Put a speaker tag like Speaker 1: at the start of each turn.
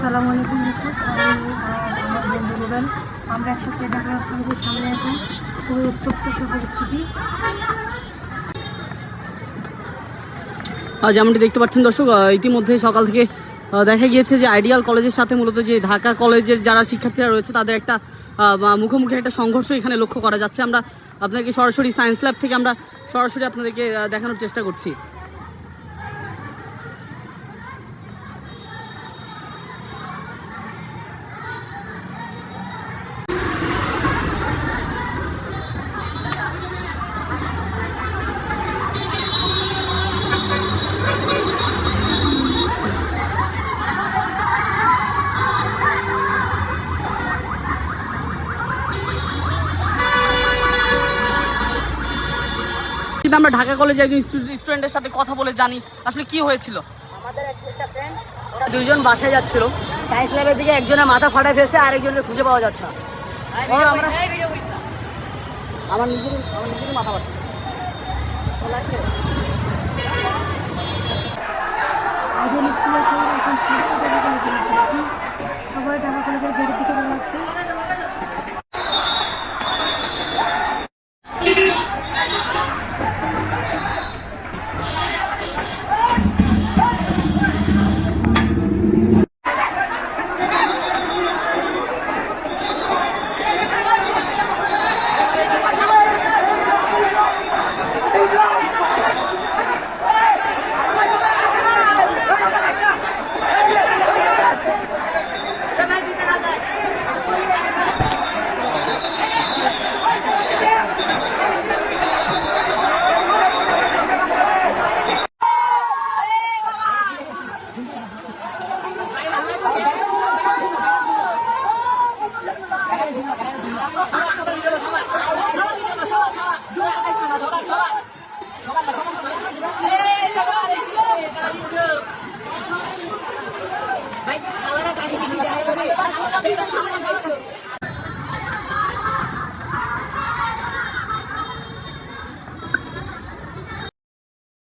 Speaker 1: আসসালামু আলাইকুম, দর্শক। আমি আমার বন্ধু আমরা একসাথে ঢাকা সামনে খুবই উত্তপ্ত পরিস্থিতি।
Speaker 2: যেমনটি দেখতে পাচ্ছেন, দর্শক ইতিমধ্যে সকাল থেকে দেখা গিয়েছে যে আইডিয়াল কলেজের সাথে মূলত যে ঢাকা কলেজের যারা শিক্ষার্থীরা রয়েছে, তাদের একটা মুখোমুখি একটা সংঘর্ষ এখানে লক্ষ্য করা যাচ্ছে। আমরা আপনাদেরকে সরাসরি সায়েন্স ল্যাব থেকে আমরা সরাসরি আপনাদেরকে দেখানোর চেষ্টা করছি। কিন্তু আমরা ঢাকা কলেজে একজন স্টুডেন্টের সাথে কথা বলে জানি আসলে কি হয়েছিল।
Speaker 3: দুজন একটা ফ্রেন্ড ওরা দুইজন বাসায় যাচ্ছিল। সায়েন্স ল্যাবের দিকে একজনের মাথা ফাটা ফেলছে আর একজনের খুঁজে পাওয়া যাচ্ছে না। ওর আমরা আমার নিজের আমার নিজের মাথা ফাটা
Speaker 1: vamos.